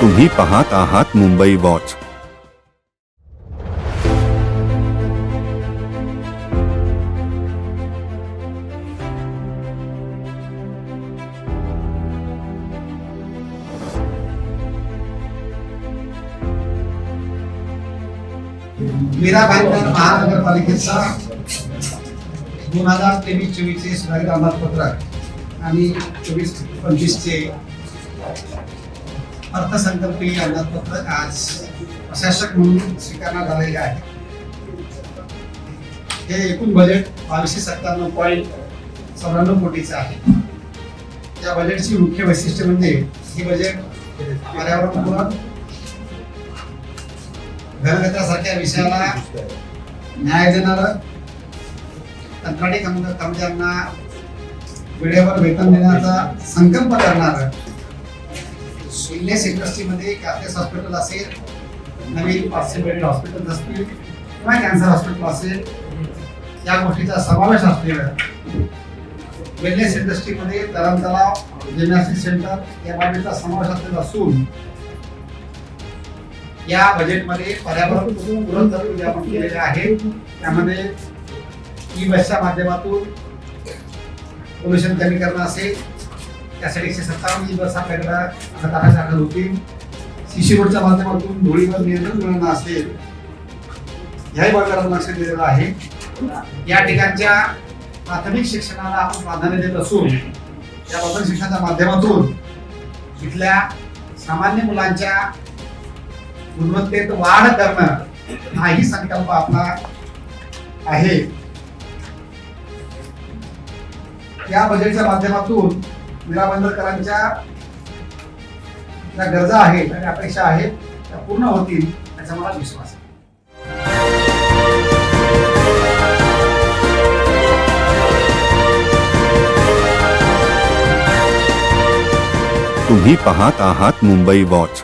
तुम्ही पाहत आहात मुंबई वॉच. मीरा महानगरपालिकेचा दोन हजार तेवीस चोवीसचे सुधारित अंदाजपत्रक आणि चोवीस पंचवीसचे अर्थसंकल्पीय अंदाजपत्रक आज प्रशासक म्हणून स्वीकारण्यात आलेले आहे. हे एकूण बजेट बावीसशे सत्त्याण्णव पॉईंट चौऱ्याण्णव कोटीचं आहे. या बजेटची मुख्य वैशिष्ट्य म्हणजे हे बजेट पर्यावरणपूरक घनकचऱ्यासारख्या विषयाला न्याय देणारं कंत्राटी कामगारांना कर्मचाऱ्यांना वेळेवर वेतन देण्याचा संकल्प करणारं वेलनेस इंडस्ट्रीमध्ये कॅथलेस हॉस्पिटल असेल नवीन पाचशे हॉस्पिटल असतील किंवा कॅन्सर हॉस्पिटल असेल या गोष्टीचा समावेश असलेलं वेलनेस इंडस्ट्रीमध्ये तरण तलाव जिम्नॅस्टिक सेंटर या बाबीचा समावेश असलेला असून या बजेटमध्ये पर्यावरण पूरक तरतुदी आपण केलेल्या आहेत त्यामध्ये ई बसच्या माध्यमातून पोल्युशन कमी करणं असेल त्यासाठी एकशे सत्तावन्न बस आपल्याकडे आता टाकायच्या दाखल होतील. सीसी रोडच्या माध्यमातून धुळीवर नियंत्रण मिळणं असेल याही बाजारात लक्ष दिलेलं आहे. या ठिकाणच्या प्राथमिक शिक्षणाला आपण प्राधान्य देत असून या प्राथमिक शिक्षणाच्या माध्यमातून इथल्या सामान्य मुलांच्या गुणवत्तेत वाढ करणं हाही संकल्प आपला आहे. या बजेटच्या माध्यमातून मीरा बंदरकरांच्या ज्या गरजा आहेत आणि अपेक्षा आहेत त्या पूर्ण होतील याचा मला विश्वास आहे. तुम्ही पाहत आहात मुंबई वॉच.